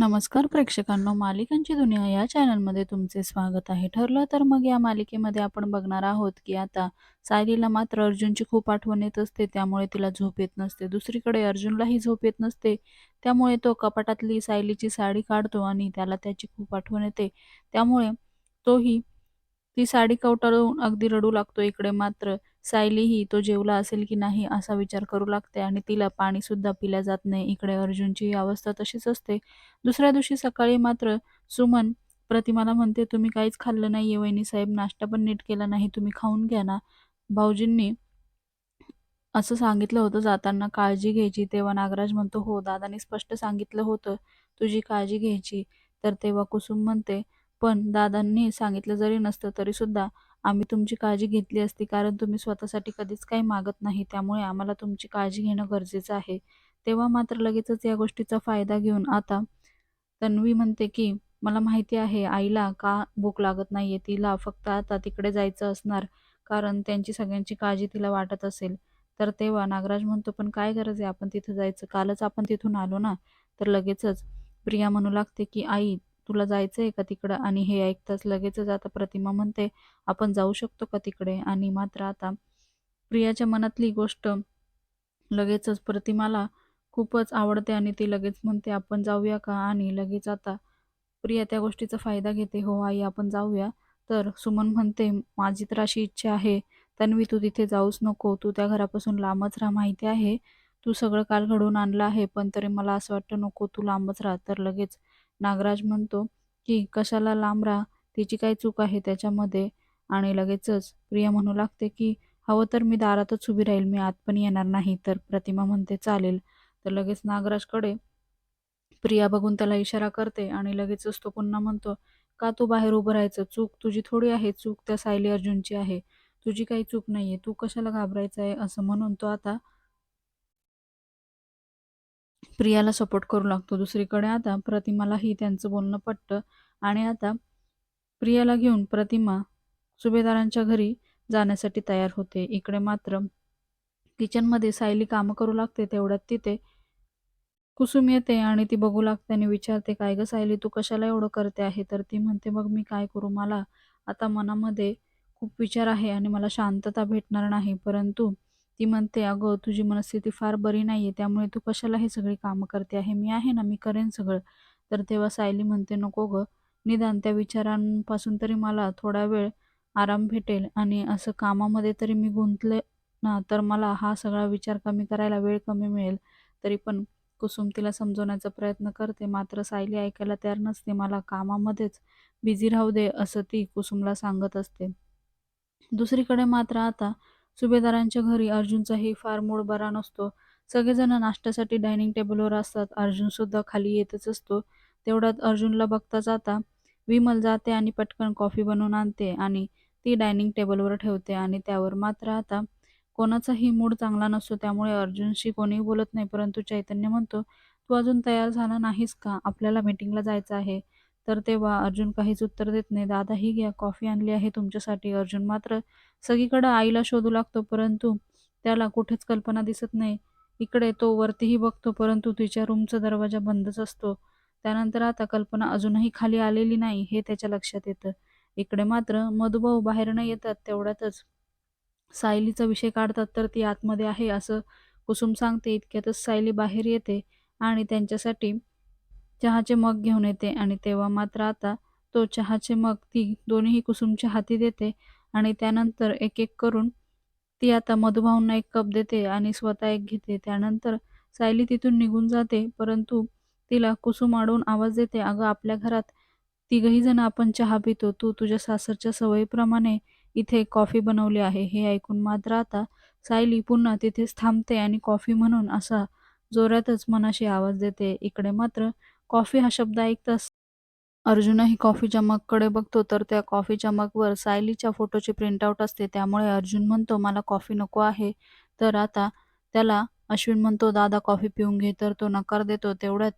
नमस्कार प्रेक्षकांनो, मालिकांची दुनिया या चॅनलमध्ये तुमचे स्वागत आहे. ठरलं तर मग या मालिकेमध्ये आपण बघणार आहोत की आता सायलीला मात्र अर्जुनची खूप आठवण येत असते, त्यामुळे तिला झोप येत नसते. दुसरीकडे अर्जुनलाही झोप येत नसते, त्यामुळे तो कपाटातली सायलीची साडी काढतो आणि त्याला त्याची खूप आठवण येते. त्यामुळे तोही ती साडी कवटाळून अगदी रडू लागतो. इकडे मात्र सायलीही तो जेवला असेल की नाही असा विचार करू लागते आणि तिला पाणीसुद्धा पिल्या जात नाही. इकडे अर्जुनची अवस्था तशीच असते. दुसऱ्या दिवशी सकाळी मात्र सुमन प्रतिमाला म्हणते, "तुम्ही काहीच खाल्लं नाही वहिनी साहेब नाश्ता पण नीट केला नाही. तुम्ही खाऊन घ्या ना." भाऊजींनी असं सांगितलं होतं जाताना काळजी घ्यायची. तेव्हा नागराज म्हणतो, "हो, दादांनी स्पष्ट सांगितलं होतं तुझी काळजी घ्यायची." तर तेव्हा कुसुम म्हणते, "पण दादांनी सांगितलं जरी नसतं तरीसुद्धा आम्ही तुमची काळजी घेतली असती, कारण तुम्ही स्वतःसाठी कधीच काही मागत नाही. त्यामुळे आम्हाला तुमची काळजी घेणं गरजेचं आहे." तेव्हा मात्र लगेचच या गोष्टीचा फायदा घेऊन आता तन्वी म्हणते, की "मला माहिती आहे आईला का भूक लागत नाहीये. तिला फक्त आता तिकडे जायचं असणार, कारण त्यांची सगळ्यांची काळजी तिला वाटत असेल." तर तेव्हा नागराज म्हणतो, "पण काय गरज आहे आपण तिथं जायचं? कालच आपण तिथून आलो ना." तर लगेचच प्रिया म्हणू लागते, की "आई, तुला जायचं आहे का तिकडं?" आणि हे ऐकताच लगेचच आता प्रतिमा म्हणते, "आपण जाऊ शकतो का तिकडे?" आणि मात्र आता प्रियाच्या मनातली गोष्ट लगेचच प्रतिमाला खूपच आवडते आणि ती लगेच म्हणते, "आपण जाऊया का?" आणि लगेच आता प्रिया त्या गोष्टीचा फायदा घेते, "हो आई, आपण जाऊया." तर सुमन म्हणते, "माझी तर अशी इच्छा आहे, तन्वी तू तिथे जाऊच नको. तू त्या घरापासून लांबच राहा. माहिती आहे, तू सगळं काल घडवून आणलं आहे, पण तरी मला असं वाटतं नको तू लांबच राहा." तर लगेच नागराज म्हणतो, की "कशाला लांब राहा? तिची काय चूक आहे त्याच्यामध्ये?" आणि लगेचच प्रिया म्हणू लागते, की "हवं तर मी दारातच उभी राहील, मी आत पण येणार नाही." तर प्रतिमा म्हणते, "चालेल." तर लगेच नागराजकडे प्रिया बघून त्याला इशारा करते आणि लगेचच तो पुन्हा म्हणतो, "का तू बाहेर उभं राहायचं? चूक तुझी थोडी आहे, चूक त्या सायली अर्जुनची आहे. तुझी काही चूक नाहीये. तू कशाला घाबरायचं आहे?" असं म्हणून तो आता प्रियाला सपोर्ट करू लागतो. दुसरीकडे आता प्रतिमालाही त्यांचं बोलणं पटतं आणि आता प्रियाला घेऊन प्रतिमा सुभेदारांच्या घरी जाण्यासाठी तयार होते. इकडे मात्र किचनमध्ये सायली कामं करू लागते. तेवढ्यात तिथे कुसुम येते आणि ती बघू लागते आणि विचारते, "काय गं सायली, तू कशाला एवढं करते आहे?" तर ती म्हणते, "मग मी काय करू? मला आता मनामध्ये खूप विचार आहे आणि मला शांतता भेटणार नाही." परंतु ती म्हणते, "अगं, तुझी मनस्थिती फार बरी नाही आहे त्यामुळे तू कशाला हे सगळी कामं करते आहे? मी आहे ना, मी करेन सगळं." तर तेव्हा सायली म्हणते, "नको गं, निदान त्या विचारांपासून तरी मला थोडा वेळ आराम भेटेल आणि असं कामामध्ये तरी मी गुंतले ना, तर मला हा सगळा विचार कमी करायला वेळ कमी मिळेल." तरी पण कुसुम तिला समजवण्याचा प्रयत्न करते, मात्र सायली ऐकायला तयार नसते. "मला कामामध्येच बिझी राहू दे," असं ती कुसुमला सांगत असते. दुसरीकडे मात्र आता सुभेदारांच्या घरी अर्जुनचाही फार मूड बरा नसतो. सगळेजण नाश्त्यासाठी डायनिंग टेबलवर असतात. अर्जुनसुद्धा खाली येतच असतो. तेवढ्यात अर्जुनला बघता जाता विमल जाते आणि पटकन कॉफी बनवून आणते आणि ती डायनिंग टेबलवर ठेवते आणि त्यावर मात्र आता कोणाचाही मूड चांगला नसतो. त्यामुळे अर्जुनशी कोणीही बोलत नाही. परंतु चैतन्य म्हणतो, "तू अजून तयार झाला नाहीस का? आपल्याला मीटिंगला जायचं आहे." तर तेव्हा अर्जुन काहीच उत्तर देत नाही. "दादा ही घ्या, कॉफी आणली आहे तुमच्यासाठी." अर्जुन मात्र सगळीकडं आईला शोधू लागतो, परंतु त्याला कुठेच कल्पना दिसत नाही. इकडे तो वरतीही बघतो, परंतु तिच्या रूमचा दरवाजा बंदच असतो. त्यानंतर आता कल्पना अजूनही खाली आलेली नाही हे त्याच्या लक्षात येतं. इकडे मात्र मधुभाऊ बाहेरनं येतात. तेवढ्यातच सायलीचा विषय काढतात, तर ती आतमध्ये आहे असं कुसुम सांगते. इतक्यातच सायली बाहेर येते आणि त्यांच्यासाठी चहाचे मग घेऊन येते आणि तेव्हा मात्र आता तो चहाचे मग ती दोन्हीही कुसुमच्या हाती देते आणि त्यानंतर एक एक करून ती आता मधुभाऊंना एक कप देते आणि स्वतः एक घेते. त्यानंतर सायली तिथून निघून जाते, परंतु तिला कुसुम अडवून आवाज देते, "अगं, आपल्या घरात तिघही जण आपण चहा पितो. तू तुझ्या सासरच्या सवयीप्रमाणे इथे कॉफी बनवली आहे." हे ऐकून मात्र आता सायली पुन्हा तिथेच थांबते आणि कॉफी म्हणून असा जोरातच मनाशी आवाज देते. इकडे मात्र कॉफी हा शब्द ऐकताच अर्जुनही कॉफीच्या मगकडे बघतो, तर त्या कॉफीच्या मगवर सायलीच्या फोटोची प्रिंटआउट असते. त्यामुळे अर्जुन म्हणतो, "मला कॉफी नको आहे." तर आता त्याला अश्विन म्हणतो, "दादा कॉफी पिऊन घे." तर तो नकार देतो. तेवढ्यात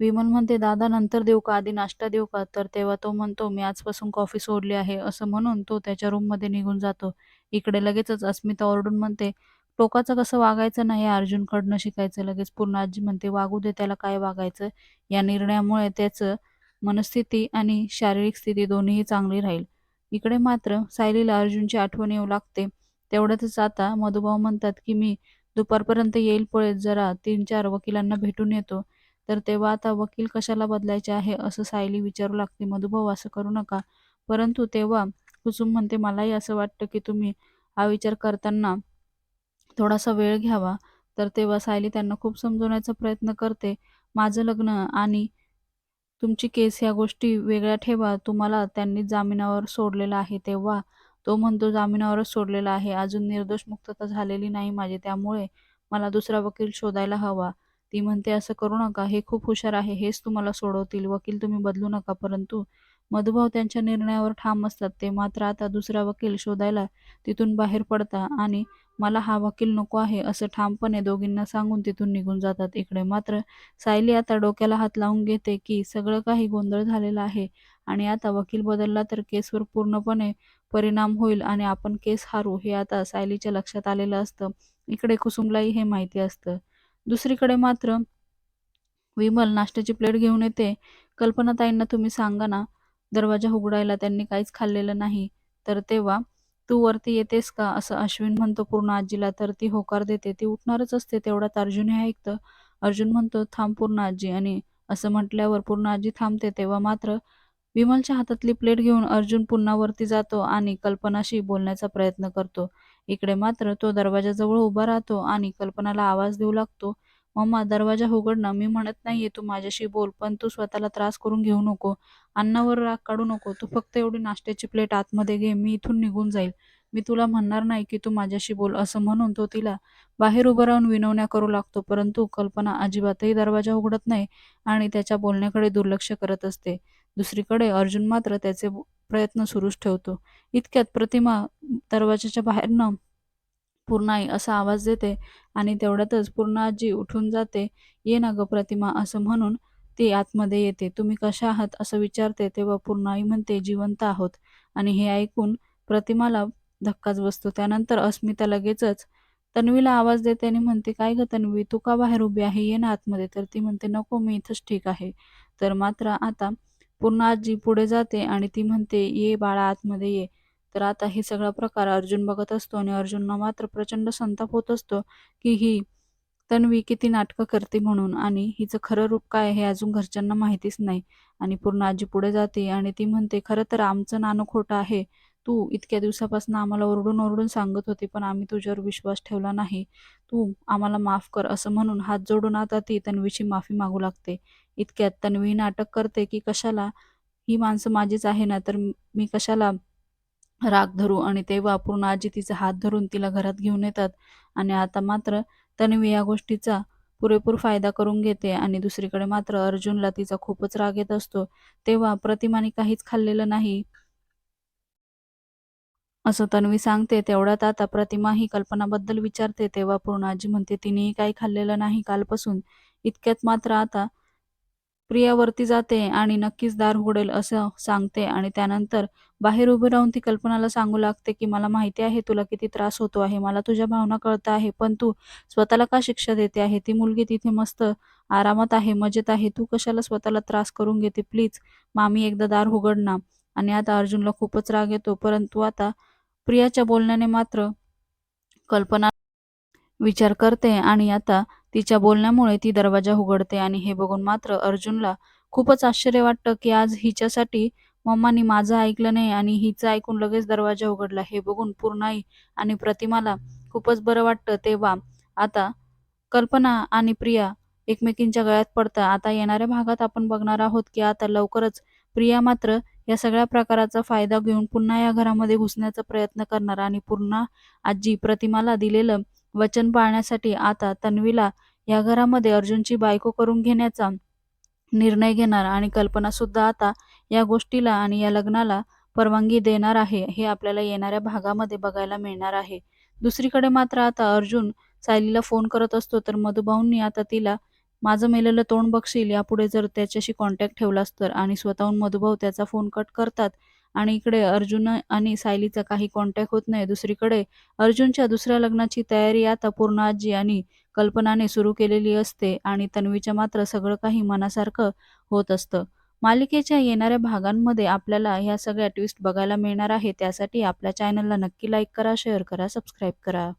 विमल म्हणते, "दादा नंतर देऊ का? आधी नाश्ता देऊ का?" तर तेव्हा तो म्हणतो, "मी आजपासून कॉफी सोडली आहे." असं म्हणून तो त्याच्या रूममध्ये निघून जातो. इकडे लगेचच अस्मिता ओरडून म्हणते, टोकाचं कसं वागायचं नाही अर्जुनकडनं शिकायचं लगेच. पूर्ण आजी म्हणते वागू दे त्याला काय वागायचं? या निर्णयामुळे त्याचं मनस्थिती आणि शारीरिक स्थिती दोन्हीही चांगली राहील. इकडे मात्र सायलीला अर्जुनची आठवण येऊ लागते. तेवढ्यातच आता मधुभाऊ म्हणतात की मी दुपारपर्यंत येईल पळे जरा तीन चार वकिलांना भेटून येतो. तर तेव्हा आता वकील कशाला बदलायचे आहे असं सायली विचारू लागते. मधुभाऊ असं करू नका. परंतु तेव्हा कुसुम म्हणते मलाही असं वाटतं की तुम्ही हा विचार करताना थोडासा वेळ घ्यावा. तर तेव्हा सायली त्यांना खूप समजवण्याचा प्रयत्न करते. माझं लग्न आणि तुमची केस ह्या गोष्टी वेगळ्या ठेवा. तुम्हाला त्यांनी जामिनावर सोडलेलं आहे तेव्हा तो म्हणतो जामिनावरच सोडलेला आहे. अजून निर्दोष मुक्तता झालेली नाही माझी. त्यामुळे मला दुसरा वकील शोधायला हवा. ती म्हणते असं करू नका. हे खूप हुशार आहे. हेच तुम्हाला सोडवतील. वकील तुम्ही बदलू नका. परंतु मधुभाव त्यांच्या निर्णयावर ठाम असतात. ते मात्र आता दुसरा वकील शोधायला तिथून बाहेर पडता आणि मला हा वकील नको आहे असं ठामपणे दोघींना सांगून तिथून निघून जातात इकडे. मात्र सायली आता डोक्याला हात लावून घेते की सगळं काही गोंधळ झालेला आहे आणि आता वकील बदलला तर केसवर पूर्णपणे परिणाम होईल आणि आपण केस हारू हे आता सायलीच्या लक्षात आलेलं असतं. इकडे कुसुमलाही हे माहिती असतं. दुसरीकडे मात्र विमल नाश्त्याची प्लेट घेऊन येते. कल्पनाताईंना तुम्ही सांगा ना दरवाजा उघडायला त्यांनी काहीच खाल्लेलं नाही. तर तेव्हा तू वरती येतेस का? असं अश्विन म्हणतो पूर्ण आजीला. तर ती होकार देते. ती उठणारच असते. तेवढ्यात अर्जुन हे ऐकतं. अर्जुन म्हणतो थांब पूर्ण आजी. आणि असं म्हटल्यावर पूर्ण आजी थांबते. तेव्हा मात्र विमलच्या हातातली प्लेट घेऊन अर्जुन पुन्हा वरती जातो आणि कल्पनाशी बोलण्याचा प्रयत्न करतो. इकडे मात्र तो दरवाजाजवळ उभा राहतो आणि कल्पनाला आवाज देऊ लागतो. मम्मा दरवाजा उघड ना मी म्हणत नाहीये तू माझ्याशी बोल पण तू स्वतःला त्रास करून घेऊ नको. अन्नावर राग काढू नको. तू फक्त एवढी नाश्त्याची प्लेट आतमध्ये घे मी इथून निघून जाईल. मी तुला म्हणणार नाही की तू माझ्याशी बोल असं म्हणून तो तिला बाहेर उभं राहून विनवण्या करू लागतो परंतु कल्पना अजिबातही दरवाजा उघडत नाही आणि त्याच्या बोलण्याकडे दुर्लक्ष करत असते. दुसरीकडे अर्जुन मात्र त्याचे प्रयत्न सुरूच ठेवतो. इतक्यात प्रतिमा दरवाजाच्या बाहेरनं पूर्ण आई असा आवाज देते आणि तेवढ्यातच पूर्ण आजी उठून जाते. ये ना ग प्रतिमा असं म्हणून ती आतमध्ये येते. तुम्ही कशा आहात? असं विचारते तेव्हा पूर्ण आई म्हणते जिवंत आहोत. आणि हे ऐकून प्रतिमाला धक्काच बसतो. त्यानंतर अस्मिता लगेचच तन्वीला आवाज देते आणि म्हणते काय ग तन्वी तू का बाहेर उभी आहे? ये ना आतमध्ये. तर ती म्हणते नको मी इथंच ठीक आहे. तर मात्र आता पूर्ण आजी पुढे जाते आणि ती म्हणते ये बाळा आतमध्ये ये. तर आता हे सगळा प्रकार अर्जुन बघत असतो आणि अर्जुनला मात्र प्रचंड संताप होत असतो की ही तन्वी किती नाटकं करते म्हणून आणि हिचं खरं रूप काय हे अजून घरच्यांना माहितीच नाही. आणि पूर्ण आजी पुढे जाते आणि ती म्हणते खरं तर आमचं नाणं खोटं आहे. तू इतक्या दिवसापासून आम्हाला ओरडून ओरडून सांगत होती पण आम्ही तुझ्यावर विश्वास ठेवला नाही. तू आम्हाला माफ कर असं म्हणून हात जोडून आता ती तन्वीची माफी मागू लागते. इतक्यात तन्वी नाटक करते की कशाला? ही माणसं माझीच आहे ना तर मी कशाला राग धरू आणि तेव्हा पूर्ण आजी तिचा हात धरून तिला घरात घेऊन येतात. आणि आता मात्र तन्वी या गोष्टीचा पुरेपूर फायदा करून घेते आणि दुसरीकडे मात्र अर्जुनला तिचा खूपच राग येत असतो. तेव्हा प्रतिमाने काहीच खाल्लेलं नाही. असं तन्वी सांगते तेवढ्यात आता प्रतिमा ही कल्पनाबद्दल विचारते. तेव्हा पूर्ण आजी म्हणते तिनेही काही खाल्लेलं नाही कालपासून. इतक्यात मात्र आता प्रियावरती जाते आणि नक्कीच दार उघडेल असं सांगते. आणि त्यानंतर बाहेर उभे राहून ती कल्पनाला सांगू लागते की मला माहिती आहे तुला किती त्रास होतो आहे मला तुझ्या भावना कळत आहे पण तू स्वतःला का शिक्षा देते आहे? ती मुलगी तिथे मस्त आरामात आहे मजेत आहे. तू कशाला स्वतःला त्रास करून घेते? प्लीज मामी एकदा दार उघड ना. आणि आता अर्जुनला खूपच राग येतो परंतु आता प्रियाच्या बोलण्याने मात्र कल्पना विचार करते. आणि आता तिच्या बोलण्यामुळे ती दरवाजा उघडते आणि हे बघून मात्र अर्जुनला खूपच आश्चर्य वाटतं की आज हिच्यासाठी मम्मानी माझं ऐकलं नाही आणि हिचं ऐकून लगेच दरवाजा उघडला. हे बघून पूर्णाई आणि प्रतिमाला खूपच बरं वाटतं. तेव्हा आता कल्पना आणि प्रिया एकमेकींच्या गळ्यात पडतं आता येणाऱ्या भागात आपण बघणार आहोत की आता लवकरच प्रिया मात्र या सगळ्या प्रकाराचा फायदा घेऊन पुन्हा या घरामध्ये घुसण्याचा प्रयत्न करणार आणि पुन्हा आजी प्रतिमाला दिलेलं वचन पाळण्यासाठी आता तन्वीला या घरामध्ये अर्जुनची बायको करून घेण्याचा निर्णय घेणार आणि कल्पना सुद्धा आता या गोष्टीला आणि या लग्नाला परवानगी देणार आहे हे आपल्याला येणाऱ्या भागामध्ये बघायला मिळणार आहे. दुसरीकडे मात्र आता अर्जुन सायलीला फोन करत असतो तर मधुभाऊंनी आता तिला माझं मेलेलं तोंड बघशील यापुढे जर त्याच्याशी कॉन्टॅक्ट ठेवलास तर. आणि स्वतःहून मधुभाऊ त्याचा फोन कट करतात आणि इकडे अर्जुन आणि सायलीचा काही कॉन्टॅक्ट होत नाही. दुसरीकडे अर्जुनच्या दुसऱ्या लग्नाची तयारी आता पूर्ण आजी आणि कल्पनाने सुरू केलेली असते आणि तन्वीच्या मात्र सगळं काही मनासारखं होत असतं. मालिकेच्या येणाऱ्या भागांमध्ये आपल्याला ह्या सगळ्या ट्विस्ट बघायला मिळणार आहे. त्यासाठी आपल्या चॅनलला नक्की लाईक करा शेअर करा सबस्क्राईब करा.